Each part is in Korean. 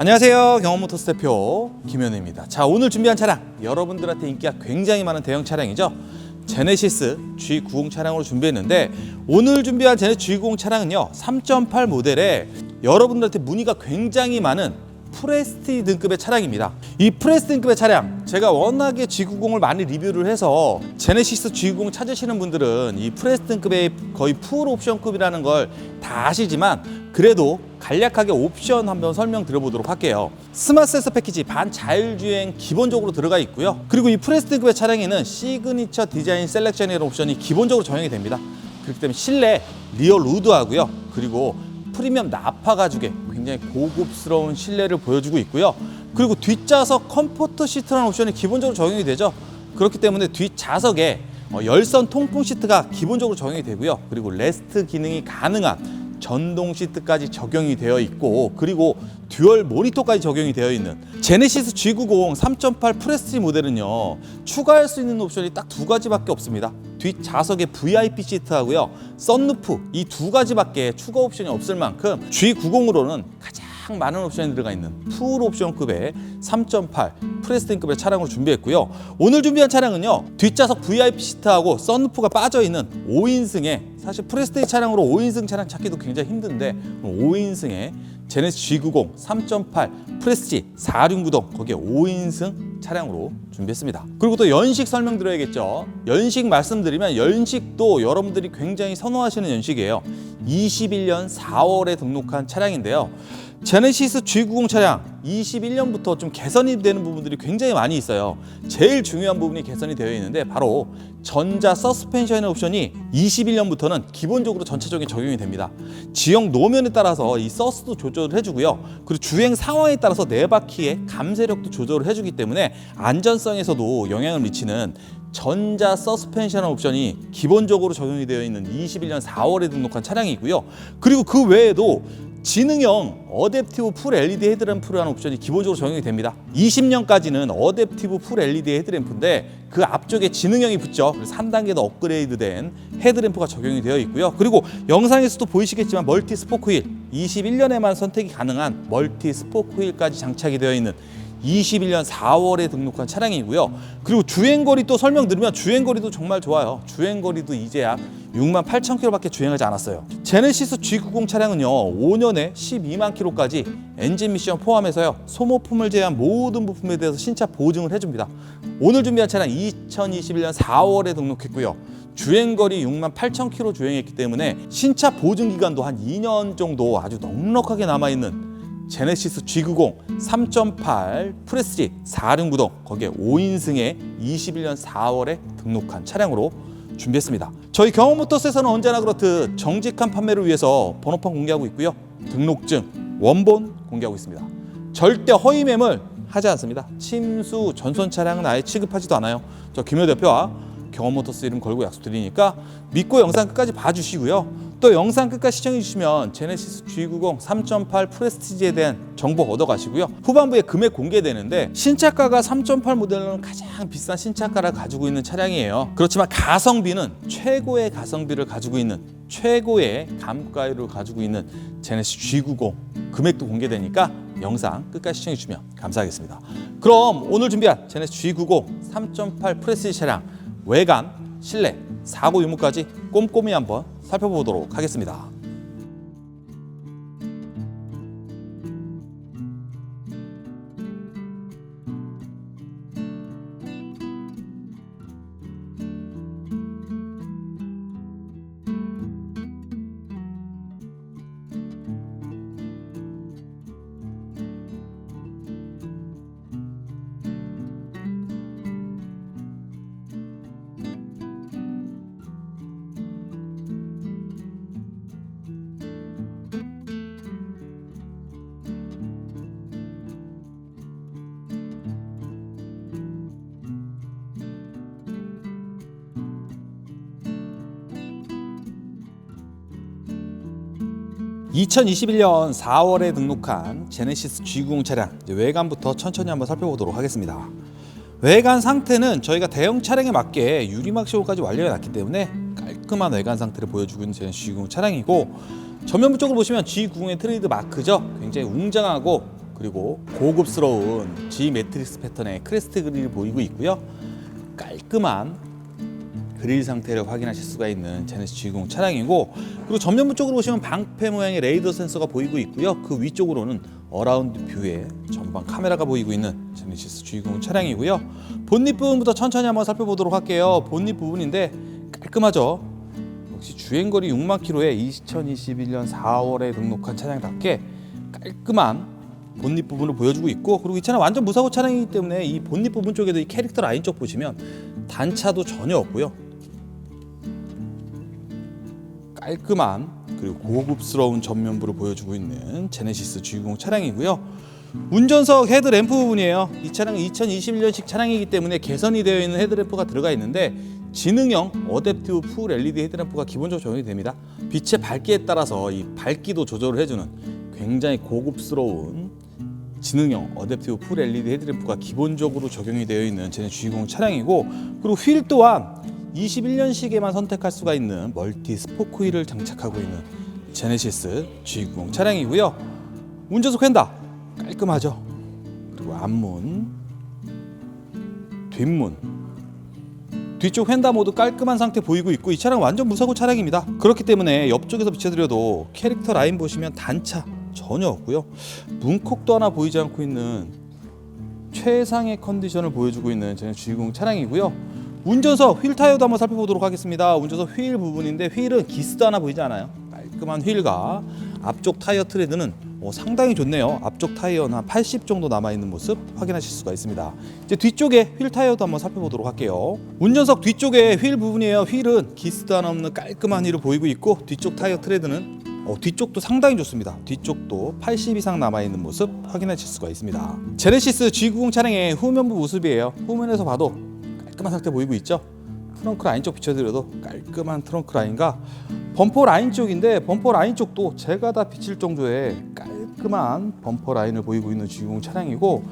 안녕하세요. 경험모터스 대표 김현우입니다. 자, 오늘 준비한 차량 여러분들한테 인기가 굉장히 많은 대형 차량이죠. 제네시스 G90 차량으로 준비했는데 오늘 준비한 제네시스 G90 차량은요. 3.8 모델에 여러분들한테 문의가 굉장히 많은 프레스티 등급의 차량입니다. 이 프레스티 등급의 차량 제가 워낙에 G90을 많이 리뷰를 해서 제네시스 G90 찾으시는 분들은 이 프레스티 등급의 거의 풀 옵션급이라는 걸 다 아시지만 그래도 간략하게 옵션 한번 설명 드려보도록 할게요. 스마트 센서 패키지 반 자율주행 기본적으로 들어가 있고요. 그리고 이 프레스 등급의 차량에는 시그니처 디자인 셀렉션이라는 옵션이 기본적으로 적용이 됩니다. 그렇기 때문에 실내 리어 루드하고요. 그리고 프리미엄 나파 가죽의 굉장히 고급스러운 실내를 보여주고 있고요. 그리고 뒷좌석 컴포트 시트라는 옵션이 기본적으로 적용이 되죠. 그렇기 때문에 뒷좌석에 어, 열선 통풍 시트가 기본적으로 적용이 되고요. 그리고 레스트 기능이 가능한 전동 시트까지 적용이 되어 있고 그리고 듀얼 모니터까지 적용이 되어 있는 제네시스 G90 3.8 프레스티 모델은요 추가할 수 있는 옵션이 딱 두 가지밖에 없습니다. 뒷 좌석에 VIP 시트하고요 썬루프 이 두 가지밖에 추가 옵션이 없을 만큼 G90으로는 가장 많은 옵션이 들어가 있는 풀 옵션급의 3.8 프레스팅급의 차량을 준비했고요. 오늘 준비한 차량은요. 뒷좌석 VIP 시트하고 썬루프가 빠져 있는 5인승의 사실 프레스테이 차량으로 5인승 차량 찾기도 굉장히 힘든데 5인승의 제네스 G90 3.8 프레스지 4륜구동 거기에 5인승 차량으로 준비했습니다. 그리고 또 연식 설명드려야겠죠. 연식 말씀드리면 연식도 여러분들이 굉장히 선호하시는 연식이에요. 21년 4월에 등록한 차량인데요. 제네시스 G90 차량 21년부터 좀 개선이 되는 부분들이 굉장히 많이 있어요. 제일 중요한 부분이 개선이 되어 있는데 바로 전자 서스펜션의 옵션이 21년부터는 기본적으로 전체적인 적용이 됩니다. 지형 노면에 따라서 이 서스도 조절을 해주고요. 그리고 주행 상황에 따라서 네 바퀴의 감쇄력도 조절을 해주기 때문에 안전성에서도 영향을 미치는 전자 서스펜션 옵션이 기본적으로 적용이 되어 있는 21년 4월에 등록한 차량이고요. 그리고 그 외에도 지능형 어댑티브 풀 LED 헤드램프라는 옵션이 기본적으로 적용이 됩니다. 20년까지는 어댑티브 풀 LED 헤드램프인데 그 앞쪽에 지능형이 붙죠. 그래서 한 단계 더 업그레이드된 헤드램프가 적용이 되어 있고요. 그리고 영상에서도 보이시겠지만 멀티 스포크 휠 21년에만 선택이 가능한 멀티 스포크 휠까지 장착이 되어 있는 21년 4월에 등록한 차량이고요. 그리고 주행거리 또 설명드리면 주행거리도 정말 좋아요. 주행거리도 이제 약 6만 8천 킬로밖에 주행하지 않았어요. 제네시스 G90 차량은요. 5년에 12만 킬로까지 엔진 미션 포함해서요. 소모품을 제외한 모든 부품에 대해서 신차 보증을 해줍니다. 오늘 준비한 차량 2021년 4월에 등록했고요. 주행거리 6만 8천 킬로 주행했기 때문에 신차 보증 기간도 한 2년 정도 아주 넉넉하게 남아있는 제네시스 G90 3.8 프레스지 4륜 구동 거기에 5인승의 21년 4월에 등록한 차량으로 준비했습니다. 저희 경험모터스에서는 언제나 그렇듯 정직한 판매를 위해서 번호판 공개하고 있고요. 등록증, 원본 공개하고 있습니다. 절대 허위 매물 하지 않습니다. 침수, 전선 차량은 아예 취급하지도 않아요. 저 김효 대표와 경험모터스 이름 걸고 약속드리니까 믿고 영상 끝까지 봐주시고요. 또 영상 끝까지 시청해 주시면 제네시스 G90 3.8 프레스티지에 대한 정보 얻어가시고요. 후반부에 금액 공개되는데 신차가가 3.8 모델로는 가장 비싼 신차가를 가지고 있는 차량이에요. 그렇지만 가성비는 최고의 가성비를 가지고 있는 최고의 감가율을 가지고 있는 제네시스 G90 금액도 공개되니까 영상 끝까지 시청해 주시면 감사하겠습니다. 그럼 오늘 준비한 제네시스 G90 3.8 프레스티지 차량 외관, 실내, 사고 유무까지 꼼꼼히 한번 살펴보도록 하겠습니다. (2021년 4월에) 등록한 제네시스 G90 차량 외관부터 천천히 한번 살펴보도록 하겠습니다 외관 상태는 저희가 대형 차량에 맞게 유리막 시공까지 완료해 놨기 때문에 깔끔한 외관 상태를 보여주고 있는 제네시스 G90 차량이고 전면부 쪽을 보시면 G90의 트레이드 마크죠 굉장히 웅장하고 그리고 고급스러운 G 매트릭스 패턴의 크레스트 그릴이 보이고 있고요. 깔끔한 그릴 상태를 확인하실 수가 있는 제네시스 G90 차량이고 그리고 전면부 쪽으로 보시면 방패 모양의 레이더 센서가 보이고 있고요. 그 위쪽으로는 어라운드 뷰에 전방 카메라가 보이고 있는 제네시스 G90 차량이고요. 본닛 부분부터 천천히 한번 살펴보도록 할게요. 본닛 부분인데 깔끔하죠. 역시 주행거리 6만 킬로에 2021년 4월에 등록한 차량답게 깔끔한 본닛 부분을 보여주고 있고 그리고 이 차량 완전 무사고 차량이기 때문에 이 본닛 부분 쪽에도 이 캐릭터 라인 쪽 보시면 단차도 전혀 없고요 깔끔한 그리고 고급스러운 전면부를 보여주고 있는 제네시스 G60 차량이고요. 운전석 헤드램프 부분이에요. 이 차량은 2021년식 차량이기 때문에 개선이 되어 있는 헤드램프가 들어가 있는데 지능형 어댑티브 풀 LED 헤드램프가 기본적으로 적용이 됩니다. 빛의 밝기에 따라서 이 밝기도 조절을 해주는 굉장히 고급스러운 지능형 어댑티브 풀 LED 헤드램프가 기본적으로 적용이 되어 있는 제네 G20 차량이고 그리고 휠 또한 21년식에만 선택할 수가 있는 멀티 스포크 휠을 장착하고 있는 제네시스 G90 차량이고요. 운전석 휀다 깔끔하죠. 그리고 앞문, 뒷문, 뒤쪽 휀다 모두 깔끔한 상태 보이고 있고 이 차량 완전 무사고 차량입니다. 그렇기 때문에 옆쪽에서 비춰드려도 캐릭터 라인 보시면 단차 전혀 없고요. 문콕도 하나 보이지 않고 있는 최상의 컨디션을 보여주고 있는 저는 G60 차량이고요. 운전석 휠 타이어도 한번 살펴보도록 하겠습니다. 운전석 휠 부분인데 휠은 기스도 하나 보이지 않아요? 깔끔한 휠과 앞쪽 타이어 트레드는 어, 상당히 좋네요. 앞쪽 타이어는 한 80 정도 남아 있는 모습 확인하실 수가 있습니다. 이제 뒤쪽에 휠 타이어도 한번 살펴보도록 할게요. 운전석 뒤쪽에 휠 부분이에요. 휠은 기스도 하나 없는 깔끔한 휠을 보이고 있고 뒤쪽 타이어 트레드는 어, 뒤쪽도 상당히 좋습니다. 뒤쪽도 80 이상 남아 있는 모습 확인하실 수가 있습니다. 제네시스 G90 차량의 후면부 모습이에요. 후면에서 봐도 깔끔한 상태 보이고 있죠? 트렁크 라인 쪽 비춰드려도 깔끔한 트렁크 라인과 범퍼 라인 쪽인데 범퍼 라인 쪽도 제가 다 비칠 정도의 깔끔한 범퍼 라인을 보이고 있는 G90 차량이고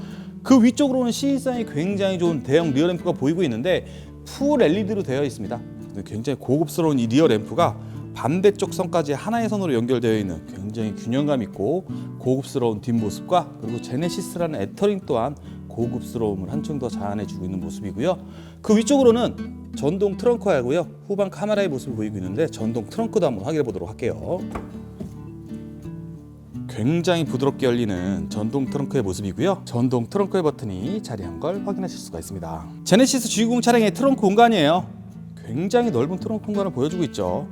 그 위쪽으로는 시인성이 굉장히 좋은 대형 리어 램프가 보이고 있는데 풀 LED로 되어 있습니다. 굉장히 고급스러운 이 리어 램프가 반대쪽 선까지 하나의 선으로 연결되어 있는 굉장히 균형감 있고 고급스러운 뒷모습과 그리고 제네시스라는 애터링 또한 고급스러움을 한층 더 자아내주고 있는 모습이고요. 그 위쪽으로는 전동 트렁크하고요. 후방 카메라의 모습을 보이고 있는데 전동 트렁크도 한번 확인해 보도록 할게요. 굉장히 부드럽게 열리는 전동 트렁크의 모습이고요. 전동 트렁크의 버튼이 자리한 걸 확인하실 수가 있습니다. 제네시스 G90 차량의 트렁크 공간이에요. 굉장히 넓은 트렁크 공간을 보여주고 있죠.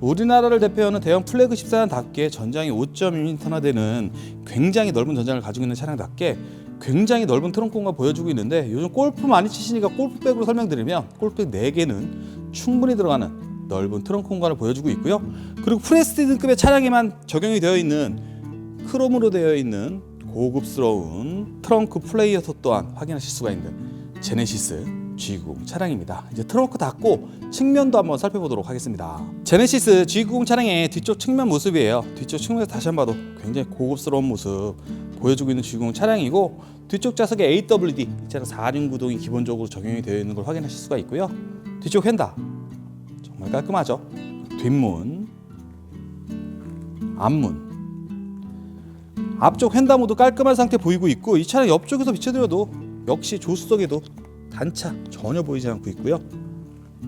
우리나라를 대표하는 대형 플래그십 사단답게 전장이 5.2m나 되는 굉장히 넓은 전장을 가지고 있는 차량답게 굉장히 넓은 트렁크 공간 보여주고 있는데 요즘 골프 많이 치시니까 골프백으로 설명드리면 골프백 4개는 충분히 들어가는 넓은 트렁크 공간을 보여주고 있고요. 그리고 프레스티드급의 차량에만 적용이 되어 있는 크롬으로 되어 있는 고급스러운 트렁크 플레이어터 또한 확인하실 수가 있는 제네시스 G90 차량입니다. 이제 트렁크 닫고 측면도 한번 살펴보도록 하겠습니다. 제네시스 G90 차량의 뒤쪽 측면 모습이에요. 뒤쪽 측면에서 다시 한번 봐도 굉장히 고급스러운 모습 보여주고 있는 G90 차량이고 뒤쪽 좌석에 AWD 이 차량 4륜 구동이 기본적으로 적용이 되어 있는 걸 확인하실 수가 있고요. 뒤쪽 휀다 정말 깔끔하죠. 뒷문, 앞문, 앞쪽 휀다 모두 깔끔한 상태 보이고 있고 이 차량 옆쪽에서 비춰드려도 역시 조수석에도 단차 전혀 보이지 않고 있고요.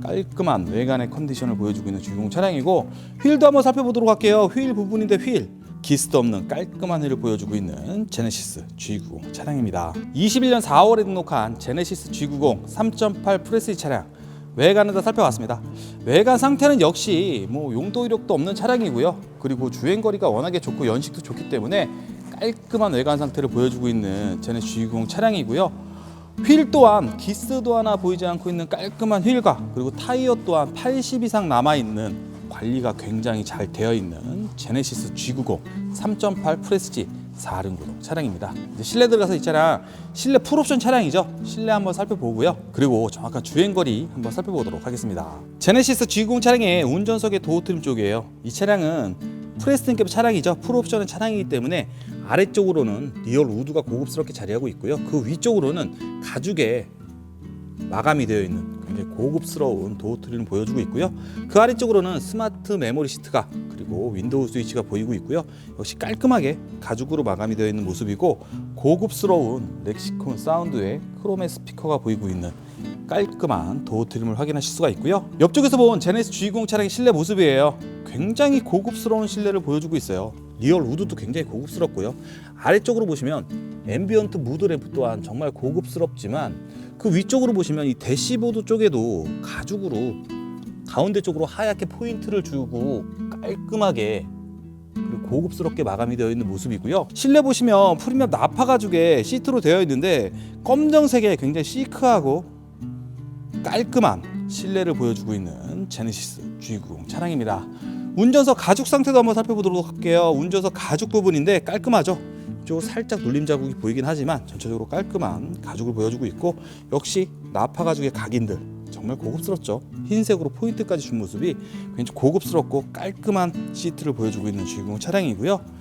깔끔한 외관의 컨디션을 보여주고 있는 G90 차량이고 휠도 한번 살펴보도록 할게요. 휠 부분인데 휠 기스도 없는 깔끔한 휠을 보여주고 있는 제네시스 G90 차량입니다. 21년 4월에 등록한 제네시스 G90 3.8 프레스티 차량 외관을 다 살펴봤습니다. 외관 상태는 역시 뭐 용도 이력도 없는 차량이고요. 그리고 주행 거리가 워낙에 좋고 연식도 좋기 때문에 깔끔한 외관 상태를 보여주고 있는 제네시스 G90 차량이고요. 휠 또한 기스도 하나 보이지 않고 있는 깔끔한 휠과 그리고 타이어 또한 80 이상 남아 있는 관리가 굉장히 잘 되어 있는 제네시스 G90 3.8 프레스지 4륜 구동 차량입니다. 실내 들어가서 이 차량 실내 풀옵션 차량이죠. 실내 한번 살펴보고요. 그리고 정확한 주행 거리 한번 살펴보도록 하겠습니다. 제네시스 G90 차량의 운전석의 도어 트림 쪽이에요. 이 차량은 프레스틴급 차량이죠. 풀옵션은 차량이기 때문에 아래쪽으로는 리얼 우드가 고급스럽게 자리하고 있고요. 그 위쪽으로는 가죽에 마감이 되어 있는 굉장히 고급스러운 도어 트리를 보여주고 있고요. 그 아래쪽으로는 스마트 메모리 시트가 그리고 윈도우 스위치가 보이고 있고요. 역시 깔끔하게 가죽으로 마감이 되어 있는 모습이고 고급스러운 렉시콘 사운드의 크롬의 스피커가 보이고 있는 깔끔한 도어 트림을 확인하실 수가 있고요. 옆쪽에서 본 제네시스 G20 차량의 실내 모습이에요. 굉장히 고급스러운 실내를 보여주고 있어요. 리얼 우드도 굉장히 고급스럽고요. 아래쪽으로 보시면 앰비언트 무드 램프 또한 정말 고급스럽지만 그 위쪽으로 보시면 이 대시보드 쪽에도 가죽으로 가운데 쪽으로 하얗게 포인트를 주고 깔끔하게 그리고 고급스럽게 마감이 되어 있는 모습이고요. 실내 보시면 프리미엄 나파 가죽의 시트로 되어 있는데 검정색에 굉장히 시크하고 깔끔한 실내를 보여주고 있는 제네시스 G90 차량입니다. 운전석 가죽 상태도 한번 살펴보도록 할게요. 운전석 가죽 부분인데 깔끔하죠. 좀 살짝 눌림 자국이 보이긴 하지만 전체적으로 깔끔한 가죽을 보여주고 있고 역시 나파 가죽의 각인들 정말 고급스럽죠. 흰색으로 포인트까지 준 모습이 굉장히 고급스럽고 깔끔한 시트를 보여주고 있는 G90 차량이고요.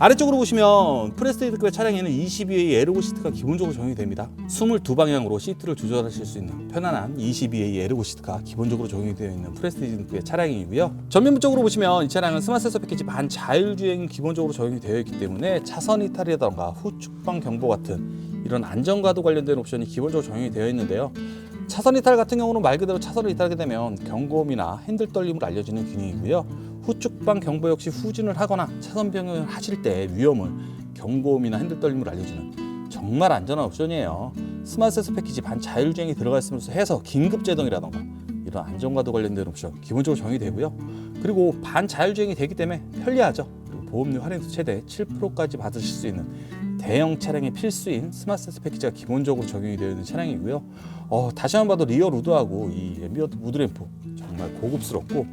아래쪽으로 보시면 프레스테이드급의 차량에는 22A 에르고 시트가 기본적으로 적용이 됩니다. 22방향으로 시트를 조절하실 수 있는 편안한 22A 에르고 시트가 기본적으로 적용이 되어 있는 프레스테이드급의 차량이고요. 전면부 쪽으로 보시면 이 차량은 스마트 센서 패키지 반 자율주행이 기본적으로 적용이 되어 있기 때문에 차선 이탈이라던가 후측방 경보 같은 이런 안전과도 관련된 옵션이 기본적으로 적용이 되어 있는데요. 차선 이탈 같은 경우는 말 그대로 차선을 이탈하게 되면 경고음이나 핸들 떨림을 알려주는 기능이고요. 후측방 경보 역시 후진을 하거나 차선 변경을 하실 때 위험을 경고음이나 핸들 떨림을 알려주는 정말 안전한 옵션이에요. 스마트 센서 패키지 반 자율주행이 들어가 있으면서 해서 긴급 제동이라던가 이런 안전과도 관련된 옵션 기본적으로 적용이 되고요. 그리고 반 자율주행이 되기 때문에 편리하죠. 그리고 보험료 할인도 최대 7%까지 받으실 수 있는 대형 차량의 필수인 스마트 센서 패키지가 기본적으로 적용이 되어 있는 차량이고요. 어, 다시 한 번 봐도 리어 루드하고 이 앰비언트 무드램프 정말 고급스럽고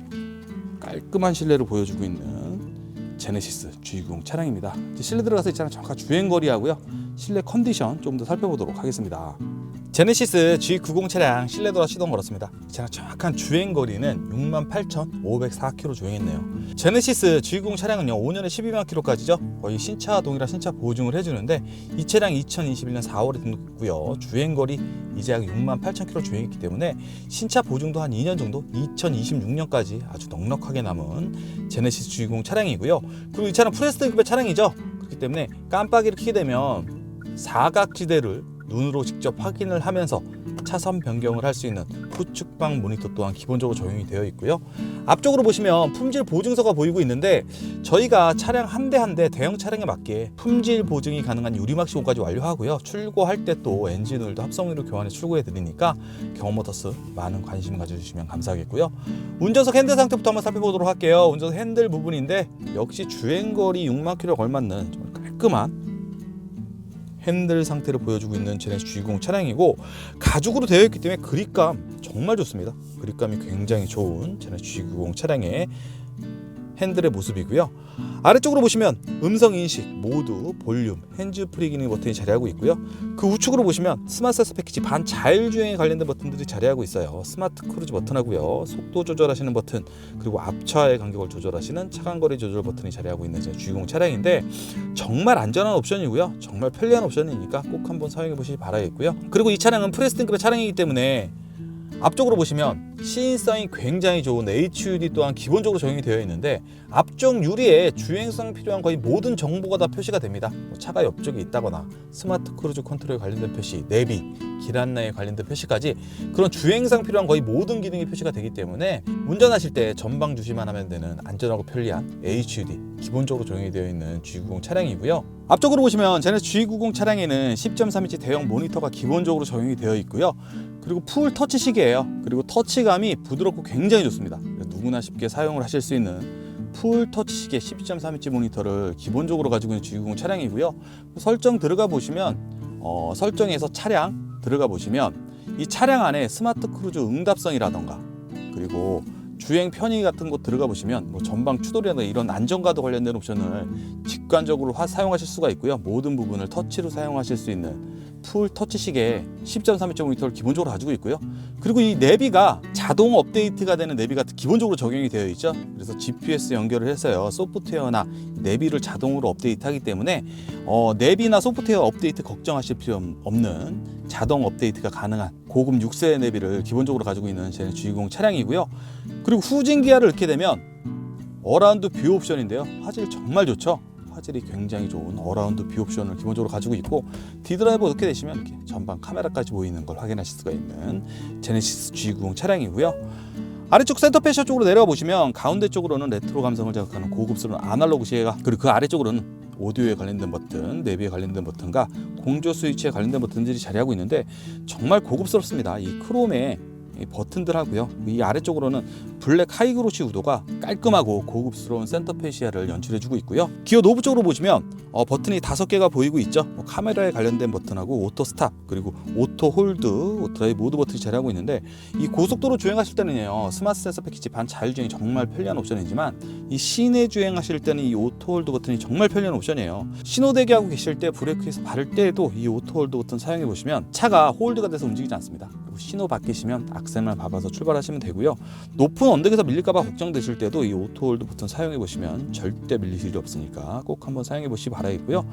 깔끔한 실내를 보여주고 있는 제네시스 G90 차량입니다. 실내 들어가서 이 차량 정확한 주행 거리하고요. 실내 컨디션 좀 더 살펴보도록 하겠습니다. 제네시스 G90 차량 실내 돌아 시동 걸었습니다. 이 차량 정확한 주행 거리는 68,504km 주행했네요. 제네시스 G90 차량은요 5년에 12만 km까지죠. 거의 신차 동일한 신차 보증을 해주는데 이 차량 2021년 4월에 등록했고요. 주행 거리 이제 약 6만 8천 km 주행했기 때문에 신차 보증도 한 2년 정도 2026년까지 아주 넉넉하게 남은 제네시스 G90 차량이고요. 그리고 이 차량 프레스트급의 차량이죠. 그렇기 때문에 깜빡이를 켜게 되면 사각지대를 눈으로 직접 확인을 하면서 차선 변경을 할 수 있는 후측방 모니터 또한 기본적으로 적용이 되어 있고요. 앞쪽으로 보시면 품질 보증서가 보이고 있는데 저희가 차량 한 대 한 대 대형 차량에 맞게 품질 보증이 가능한 유리막 시공까지 완료하고요. 출고할 때 또 엔진 오일도 합성유로 교환해 출고해 드리니까 경험모터스 많은 관심 가져주시면 감사하겠고요. 운전석 핸들 상태부터 한번 살펴보도록 할게요. 운전석 핸들 부분인데 역시 주행거리 6만 킬로 걸맞는 정말 깔끔한 핸들 상태를 보여주고 있는 제네시 G90 차량이고 가죽으로 되어 있기 때문에 그립감 정말 좋습니다. 그립감이 굉장히 좋은 제네시 G90 차량의 핸들의 모습이고요. 아래쪽으로 보시면 음성 인식, 모두, 볼륨, 핸즈 프리 기능 버튼이 자리하고 있고요. 그 우측으로 보시면 스마트 센서 패키지 반 자율주행에 관련된 버튼들이 자리하고 있어요. 스마트 크루즈 버튼하고요. 속도 조절하시는 버튼, 그리고 앞차의 간격을 조절하시는 차간거리 조절 버튼이 자리하고 있는 제 G90 차량인데 정말 안전한 옵션이고요. 정말 편리한 옵션이니까 꼭 한번 사용해 보시기 바라겠고요. 그리고 이 차량은 프레스 등급의 차량이기 때문에 앞쪽으로 보시면 시인성이 굉장히 좋은 HUD 또한 기본적으로 적용이 되어 있는데 앞쪽 유리에 주행성 필요한 거의 모든 정보가 다 표시가 됩니다. 뭐 차가 옆쪽에 있다거나 스마트 크루즈 컨트롤에 관련된 표시, 내비, 길 안내에 관련된 표시까지 그런 주행상 필요한 거의 모든 기능이 표시가 되기 때문에 운전하실 때 전방 주시만 하면 되는 안전하고 편리한 HUD 기본적으로 적용이 되어 있는 G90 차량이고요. 앞쪽으로 보시면 제네스 G90 차량에는 10.3인치 대형 모니터가 기본적으로 적용이 되어 있고요. 그리고 풀 터치 시계예요. 그리고 터치감이 부드럽고 굉장히 좋습니다. 누구나 쉽게 사용을 하실 수 있는 풀 터치 시계 12.3인치 모니터를 기본적으로 가지고 있는 G90 차량이고요. 설정 들어가 보시면 어, 설정에서 차량 들어가 보시면 이 차량 안에 스마트 크루즈 응답성이라던가 그리고 주행 편의 같은 곳 들어가 보시면 뭐 전방 추돌이나 이런 안전과도 관련된 옵션을 직관적으로 화- 사용하실 수가 있고요. 모든 부분을 터치로 사용하실 수 있는 풀 터치 시계 10.32.5m를 기본적으로 가지고 있고요. 그리고 이 내비가 자동 업데이트가 되는 내비가 기본적으로 적용이 되어 있죠. 그래서 GPS 연결을 해서요. 소프트웨어나 내비를 자동으로 업데이트하기 때문에 어, 내비나 소프트웨어 업데이트 걱정하실 필요 없는 자동 업데이트가 가능한 고급 6세 내비를 기본적으로 가지고 있는 제 G20 차량이고요. 그리고 후진 기아를 넣게 되면 어라운드 뷰 옵션인데요. 화질 정말 좋죠. 화질이 굉장히 좋은 어라운드 뷰 옵션을 기본적으로 가지고 있고 D드라이버 넣게 되시면 이렇게 전방 카메라까지 보이는 걸 확인하실 수가 있는 제네시스 G90 차량이고요. 아래쪽 센터 패셔 쪽으로 내려가 보시면 가운데 쪽으로는 레트로 감성을 자극하는 고급스러운 아날로그 시계가 그리고 그 아래쪽으로는 오디오에 관련된 버튼, 내비에 관련된 버튼과 공조 스위치에 관련된 버튼들이 자리하고 있는데 정말 고급스럽습니다. 이 크롬의 이 버튼들하고요. 이 아래쪽으로는 블랙 하이그로시 우도가 깔끔하고 고급스러운 센터페시아를 연출해주고 있고요. 기어 노브 쪽으로 보시면 어, 버튼이 다섯 개가 보이고 있죠. 뭐 카메라에 관련된 버튼하고 오토 스탑 그리고 오토 홀드, 드라이브 모드 버튼이 자리하고 있는데 이 고속도로 주행하실 때는요 스마트 센서 패키지 반 자율주행이 정말 편리한 옵션이지만 이 시내 주행하실 때는 이 오토 홀드 버튼이 정말 편리한 옵션이에요. 신호 대기하고 계실 때 브레이크에서 바를 때에도 이 오토 홀드 버튼 사용해 보시면 차가 홀드가 돼서 움직이지 않습니다. 신호 바뀌시면 악셀만 밟아서 출발하시면 되고요. 높은 언덕에서 밀릴까봐 걱정되실 때도 이 오토 홀드 버튼 사용해 보시면 절대 밀릴 일이 없으니까 꼭 한번 사용해 보시기 바라겠고요.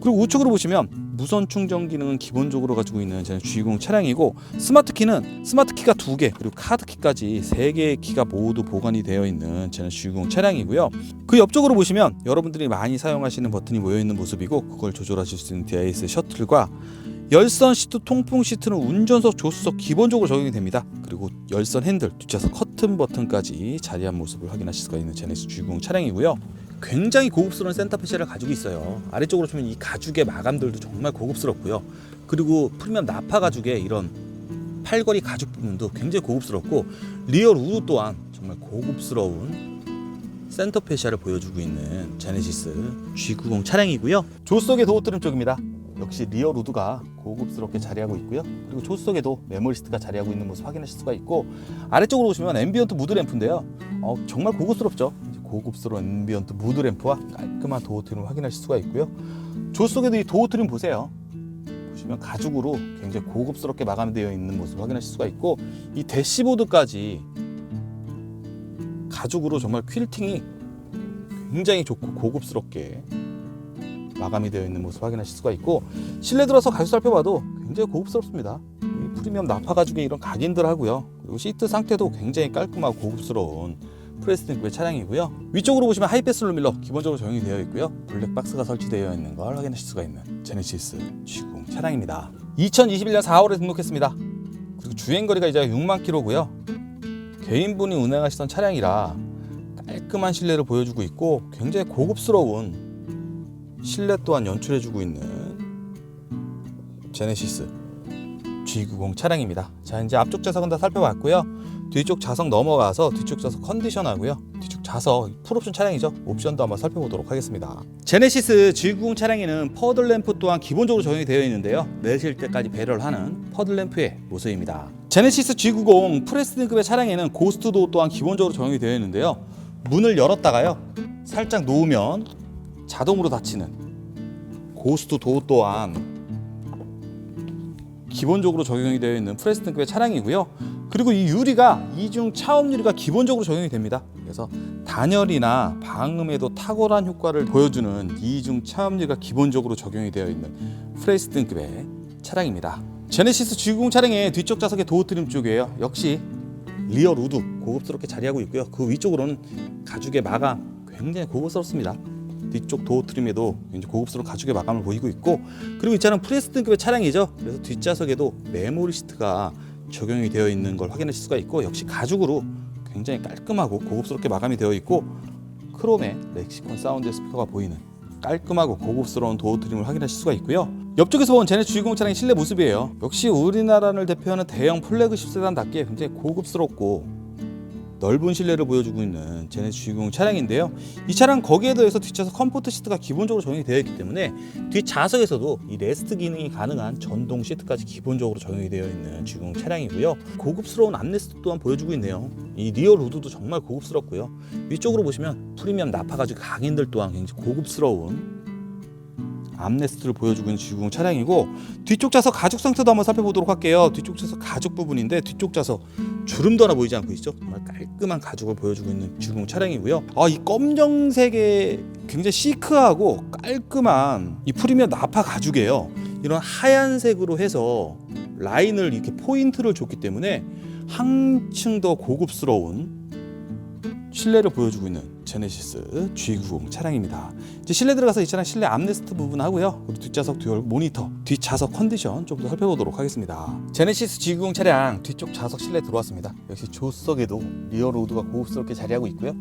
그리고 우측으로 보시면 무선 충전 기능은 기본적으로 가지고 있는 저는 G20 차량이고 스마트 키는 스마트 키가 두 개 그리고 카드 키까지 세 개의 키가 모두 보관이 되어 있는 저는 G20 차량이고요. 그 옆쪽으로 보시면 여러분들이 많이 사용하시는 버튼이 모여 있는 모습이고 그걸 조절하실 수 있는 DIS 셔틀과 열선 시트 통풍 시트는 운전석 조수석 기본적으로 적용이 됩니다. 그리고 열선 핸들 뒷좌석 커튼 버튼까지 자리한 모습을 확인하실 수가 있는 제네시스 G90 차량이고요. 굉장히 고급스러운 센터페시를 가지고 있어요. 아래쪽으로 보면 이 가죽의 마감들도 정말 고급스럽고요. 그리고 프리미엄 나파 가죽의 이런 팔걸이 가죽 부분도 굉장히 고급스럽고 리어 우드 또한 정말 고급스러운 센터페시아를 보여주고 있는 제네시스 G90 차량이고요. 조수석의 도어 트림 쪽입니다. 역시 리어 루드가 고급스럽게 자리하고 있고요. 그리고 조수석에도 메모리스트가 자리하고 있는 모습 확인하실 수가 있고 아래쪽으로 보시면 앰비언트 무드 램프인데요. 어, 정말 고급스럽죠. 고급스러운 앰비언트 무드 램프와 깔끔한 도어 트림을 확인하실 수가 있고요. 조수석에도 이 도어 트림 보세요. 보시면 가죽으로 굉장히 고급스럽게 마감되어 있는 모습 확인하실 수가 있고 이 대시보드까지 가죽으로 정말 퀼팅이 굉장히 좋고 고급스럽게 마감이 되어 있는 모습 확인하실 수가 있고 실내 들어서 가죽 살펴봐도 굉장히 고급스럽습니다. 이 프리미엄 나파 가죽의 이런 각인들 하고요. 그리고 시트 상태도 굉장히 깔끔하고 고급스러운 프레스팅급의 차량이고요. 위쪽으로 보시면 하이패스 룸밀러 기본적으로 적용이 되어 있고요. 블랙 박스가 설치되어 있는 걸 확인하실 수가 있는 제네시스 G90 차량입니다. 2021년 4월에 등록했습니다. 그리고 주행 거리가 이제 6만 킬로고요. 개인분이 운행하시던 차량이라 깔끔한 실내를 보여주고 있고 굉장히 고급스러운 실내 또한 연출해주고 있는 제네시스 G90 차량입니다. 자 이제 앞쪽 좌석은 다 살펴봤고요. 뒤쪽 좌석 넘어가서 뒤쪽 좌석 컨디션하고요. 뒤쪽 좌석 풀옵션 차량이죠. 옵션도 한번 살펴보도록 하겠습니다. 제네시스 G90 차량에는 퍼들 램프 또한 기본적으로 적용이 되어 있는데요. 내실 때까지 배려를 하는 퍼들 램프의 모습입니다. 제네시스 G90 프레스 등급의 차량에는 고스트도 또한 기본적으로 적용이 되어 있는데요. 문을 열었다가요. 살짝 놓으면 자동으로 닫히는 고스트 도어 또한 기본적으로 적용이 되어 있는 프레스 등급의 차량이고요. 그리고 이 유리가 이중 차음 유리가 기본적으로 적용이 됩니다. 그래서 단열이나 방음에도 탁월한 효과를 보여주는 이중 차음 유리가 기본적으로 적용이 되어 있는 프레스 등급의 차량입니다. 제네시스 G90 차량의 뒤쪽 좌석의 도어 트림 쪽이에요. 역시 리어 루드 고급스럽게 자리하고 있고요. 그 위쪽으로는 가죽의 마감 굉장히 고급스럽습니다. 뒤쪽 도어 트림에도 굉장히 고급스러운 가죽의 마감을 보이고 있고 그리고 이 차는 프레스 등급의 차량이죠. 그래서 뒷좌석에도 메모리 시트가 적용이 되어 있는 걸 확인하실 수가 있고 역시 가죽으로 굉장히 깔끔하고 고급스럽게 마감이 되어 있고 크롬의 렉시콘 사운드 스피커가 보이는 깔끔하고 고급스러운 도어 트림을 확인하실 수가 있고요. 옆쪽에서 본 제네 G90 차량의 실내 모습이에요. 역시 우리나라를 대표하는 대형 플래그십 세단답게 굉장히 고급스럽고 넓은 실내를 보여주고 있는 제네 G90 차량인데요. 이 차량 거기에 더해서 뒷좌석 컴포트 시트가 기본적으로 적용이 되어 있기 때문에 뒷좌석에서도 이 레스트 기능이 가능한 전동 시트까지 기본적으로 적용이 되어 있는 G90 차량이고요. 고급스러운 암레스트 또한 보여주고 있네요. 이 리어 루드도 정말 고급스럽고요. 위쪽으로 보시면 프리미엄 나파 가죽 각인들 또한 굉장히 고급스러운 암레스트를 보여주고 있는 G90 차량이고 뒤쪽 좌석 가죽 상태도 한번 살펴보도록 할게요. 뒤쪽 좌석 가죽 부분인데 뒤쪽 좌석 주름도 하나 보이지 않고 있죠? 정말 깔끔한 가죽을 보여주고 있는 G90 차량이고요. 아, 이 검정색의 굉장히 시크하고 깔끔한 이 프리미엄 나파 가죽이에요. 이런 하얀색으로 해서 라인을 이렇게 포인트를 줬기 때문에 한층 더 고급스러운 실내를 보여주고 있는 제네시스 G90 차량입니다. 이제 실내 들어가서 이 차량 실내 암레스트 부분 하고요. 그리고 뒷좌석 듀얼 모니터, 뒷좌석 컨디션 좀 더 살펴보도록 하겠습니다. 제네시스 G90 차량 뒤쪽 좌석 실내 들어왔습니다. 역시 조수석에도 리어 로드가 고급스럽게 자리하고 있고요.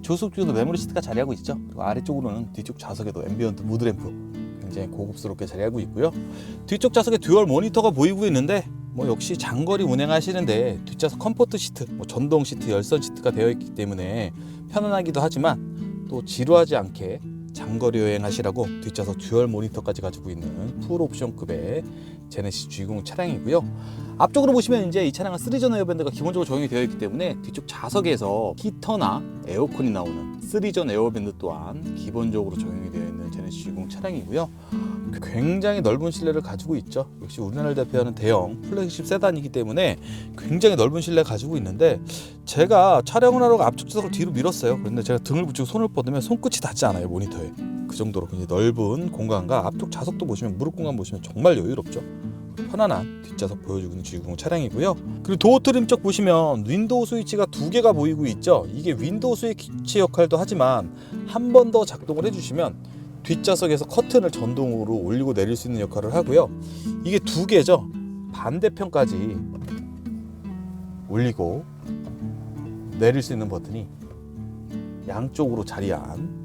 조수석 쪽에도 메모리 시트가 자리하고 있죠. 그리고 아래쪽으로는 뒤쪽 좌석에도 앰비언트 무드 램프 굉장히 고급스럽게 자리하고 있고요. 뒤쪽 좌석에 듀얼 모니터가 보이고 있는데 뭐 역시 장거리 운행하시는데 뒷좌석 컴포트 시트, 뭐 전동 시트, 열선 시트가 되어 있기 때문에 편안하기도 하지만 또 지루하지 않게 장거리 여행하시라고 뒷좌석 듀얼 모니터까지 가지고 있는 풀 옵션급의 제네시스 G90 차량이고요. 앞쪽으로 보시면 이제 이 차량은 3존 에어밴드가 기본적으로 적용이 되어 있기 때문에 뒤쪽 좌석에서 히터나 에어컨이 나오는 3존 에어밴드 또한 기본적으로 적용이 되어 있는 제네시스 G90 차량이고요. 굉장히 넓은 실내를 가지고 있죠. 역시 우리나라를 대표하는 대형 플래그십 세단이기 때문에 굉장히 넓은 실내 가지고 있는데 제가 촬영을 하러 앞쪽 좌석을 뒤로 밀었어요. 그런데 제가 등을 붙이고 손을 뻗으면 손끝이 닿지 않아요 모니터에. 그 정도로 굉장히 넓은 공간과 앞쪽 좌석도 보시면 무릎 공간 보시면 정말 여유롭죠. 편안한 뒷좌석 보여주고 있는 G90 차량이고요. 그리고 도어 트림 쪽 보시면 윈도우 스위치가 두 개가 보이고 있죠. 이게 윈도우 스위치 역할도 하지만 한 번 더 작동을 해주시면 뒷좌석에서 커튼을 전동으로 올리고 내릴 수 있는 역할을 하고요. 이게 두 개죠. 반대편까지 올리고 내릴 수 있는 버튼이 양쪽으로 자리한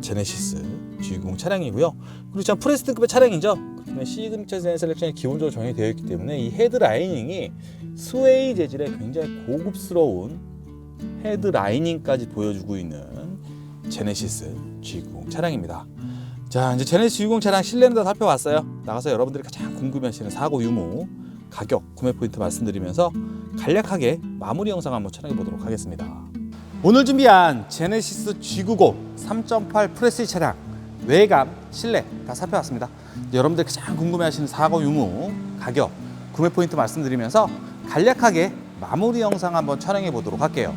제네시스 G90 차량이고요. 그리고 참 프레스트급의 차량이죠. 그렇지만 시그니처 젠 셀렉션이 기본적으로 정의 되어 있기 때문에 이 헤드 라이닝이 스웨이 재질의 굉장히 고급스러운 헤드 라이닝까지 보여주고 있는 제네시스 G90 차량입니다. 자 이제 제네시스 G90 차량 실내는 다 살펴봤어요. 나가서 여러분들이 가장 궁금해하시는 사고 유무, 가격, 구매 포인트 말씀드리면서 간략하게 마무리 영상 한번 촬영해 보도록 하겠습니다. 오늘 준비한 제네시스 G90 3.8 프레스 차량 외관, 실내 다 살펴봤습니다. 여러분들 가장 궁금해하시는 사고 유무, 가격, 구매 포인트 말씀드리면서 간략하게 마무리 영상 한번 촬영해 보도록 할게요.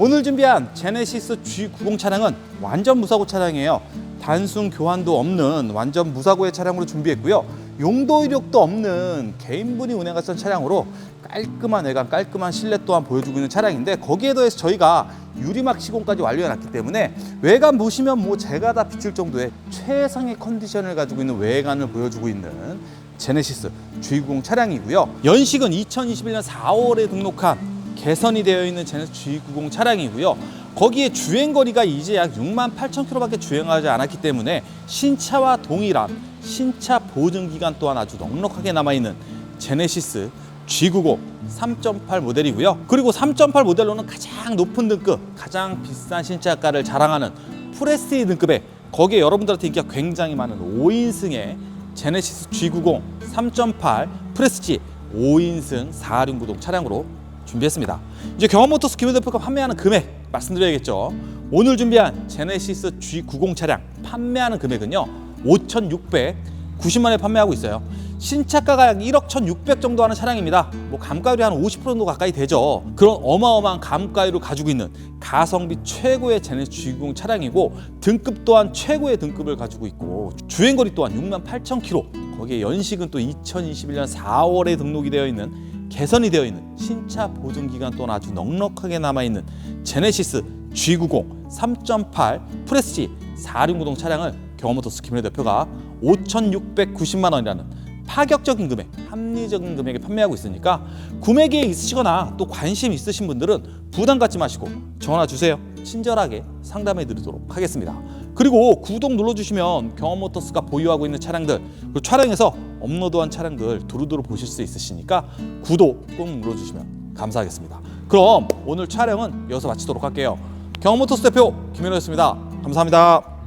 오늘 준비한 제네시스 G90 차량은 완전 무사고 차량이에요. 단순 교환도 없는 완전 무사고의 차량으로 준비했고요. 용도 이력도 없는 개인분이 운행하던 차량으로 깔끔한 외관, 깔끔한 실내 또한 보여주고 있는 차량인데 거기에 더해서 저희가 유리막 시공까지 완료해놨기 때문에 외관 보시면 뭐 제가 다 비칠 정도의 최상의 컨디션을 가지고 있는 외관을 보여주고 있는 제네시스 G90 차량이고요. 연식은 2021년 4월에 등록한 개선이 되어 있는 제네시스 G90 차량이고요. 거기에 주행 거리가 이제 약 6만 8천 킬로밖에 주행하지 않았기 때문에 신차와 동일한 신차 보증 기간 또한 아주 넉넉하게 남아 있는 제네시스 G90 3.8 모델이고요. 그리고 3.8 모델로는 가장 높은 등급, 가장 비싼 신차가를 자랑하는 프레스티 등급에 거기에 여러분들한테 인기가 굉장히 많은 5인승의 제네시스 G90 3.8 프레스티 5인승 4륜 구동 차량으로 준비했습니다. 이제 경험모터스 김현 대표가 판매하는 금액 말씀드려야겠죠. 오늘 준비한 제네시스 G90 차량 판매하는 금액은요 5,690만 원에 판매하고 있어요. 신차가가 약 1억 1,600 정도 하는 차량입니다. 뭐 감가율이 한 50% 정도 가까이 되죠. 그런 어마어마한 감가율을 가지고 있는 가성비 최고의 제네시스 G90 차량이고 등급 또한 최고의 등급을 가지고 있고 주행거리 또한 6만 8천 킬로. 거기에 연식은 또 2021년 4월에 등록이 되어 있는 개선이 되어 있는 신차 보증 기간 또한 아주 넉넉하게 남아 있는 제네시스 G90 3.8 프레스티 4륜 구동 차량을 경험모터스 김현우 대표가 5,690만 원이라는 파격적인 금액, 합리적인 금액에 판매하고 있으니까 구매 계획 있으시거나 또 관심 있으신 분들은 부담 갖지 마시고 전화 주세요. 친절하게 상담해 드리도록 하겠습니다. 그리고 구독 눌러주시면 경험모터스가 보유하고 있는 차량들 그리고 촬영해서 업로드한 차량들 두루두루 보실 수 있으시니까 구독 꼭 눌러주시면 감사하겠습니다. 그럼 오늘 촬영은 여기서 마치도록 할게요. 경험모터스 대표 김현우였습니다. 감사합니다.